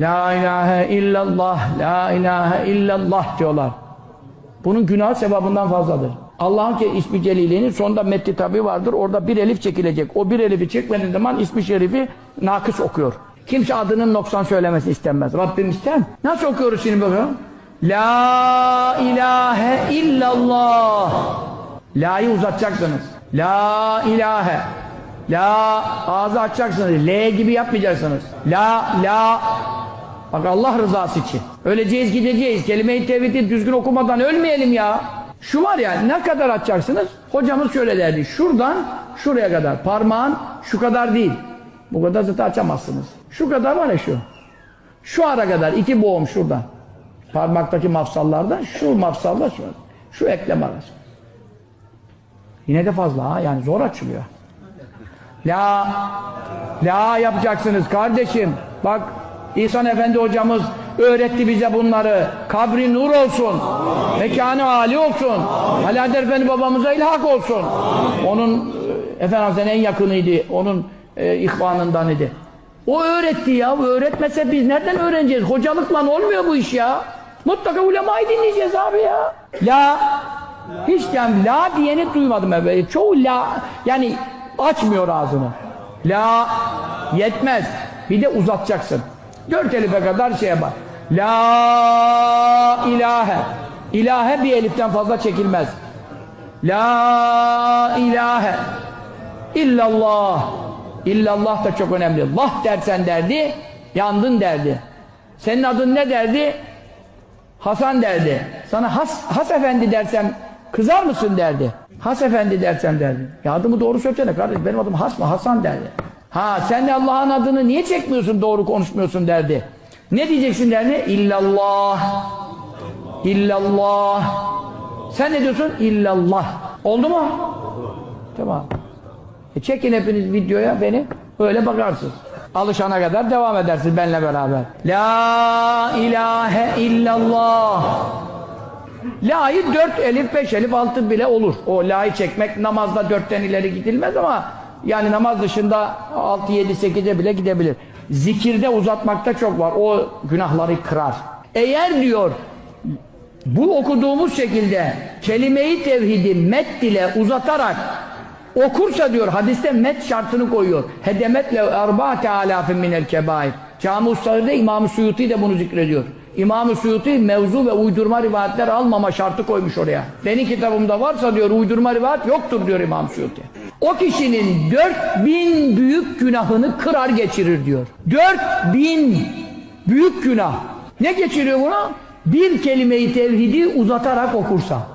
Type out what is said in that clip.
La ilahe illallah, la ilahe illallah diyorlar. Bunun günah sevabından fazladır. Allah'ın ki ismi celilinin sonunda metni tabi vardır. Orada bir elif çekilecek. O bir elifi çekmediğin zaman ismi şerifi nakıs okuyor. Kimse adının noksan söylemesi istenmez. Rabbim ister. Nasıl okuyoruz şimdi bakın? La ilahe illallah. La'yı uzatacaksınız. La ilahe. La ağzı açacaksınız. L gibi yapmayacaksınız. La la Bak Allah rızası için. Öleceğiz gideceğiz. Kelime-i tevhidi düzgün okumadan ölmeyelim ya. Şu var ya ne kadar açacaksınız? Hocamız şöyle derdi. Şuradan şuraya kadar. Parmağın şu kadar değil. Bu kadar zaten açamazsınız. Şu kadar var ya şu. Şu ara kadar. iki boğum şuradan. Parmaktaki mafsallardan şu mafsalla şu. Şu eklem arası. Yine de fazla ha. Yani zor açılıyor. La La yapacaksınız kardeşim. Bak İhsan Efendi hocamız öğretti bize bunları. Kabri nur olsun. Mekanı âli olsun. Alaeddin Efendi babamıza ilhak olsun. Onun e, Efendimiz'in en yakınıydı. Onun e, ihvanından idi. O öğretti ya. Öğretmese biz nereden öğreneceğiz? Hocalıkla olmuyor bu iş ya. Mutlaka ulemayı dinleyeceğiz abi ya. La hiç yani la diyeni duymadım evvel. Çoğu la yani açmıyor ağzını. La yetmez. Bir de uzatacaksın. Dört elife kadar şeye bak. La ilahe. İlahe bir eliften fazla çekilmez. La ilahe. İllallah. İllallah da çok önemli. Allah dersen derdi, yandın derdi. Senin adın ne derdi? Hasan derdi. Sana Has, Has Efendi dersem kızar mısın derdi. Has Efendi dersem derdi. Ya adımı doğru söylesene kardeş. Benim adım Has mı? Hasan derdi. Ha sen de Allah'ın adını niye çekmiyorsun doğru konuşmuyorsun derdi. Ne diyeceksin derdi? İllallah. İllallah. Sen ne diyorsun? İllallah. Oldu mu? Tamam. E çekin hepiniz videoya beni. Öyle bakarsınız. Alışana kadar devam edersiniz benimle beraber. La ilahe illallah. La'yı dört elif, beş elif, altı bile olur. O la'yı çekmek namazda dörtten ileri gidilmez ama yani namaz dışında altı, yedi, sekize bile gidebilir. Zikirde uzatmakta çok var. O günahları kırar. Eğer diyor bu okuduğumuz şekilde kelime-i tevhidi met ile uzatarak okursa diyor hadiste met şartını koyuyor. Hedemetle erba'te alafin minel kebair. Cami Usta'da İmam-ı Suyuti de bunu zikrediyor. İmam-ı Suyuti mevzu ve uydurma rivayetler almama şartı koymuş oraya. Benim kitabımda varsa diyor uydurma rivayet yoktur diyor İmam Suyuti. O kişinin 4000 büyük günahını kırar geçirir diyor. 4000 büyük günah. Ne geçiriyor buna? Bir kelimeyi tevhidi uzatarak okursa.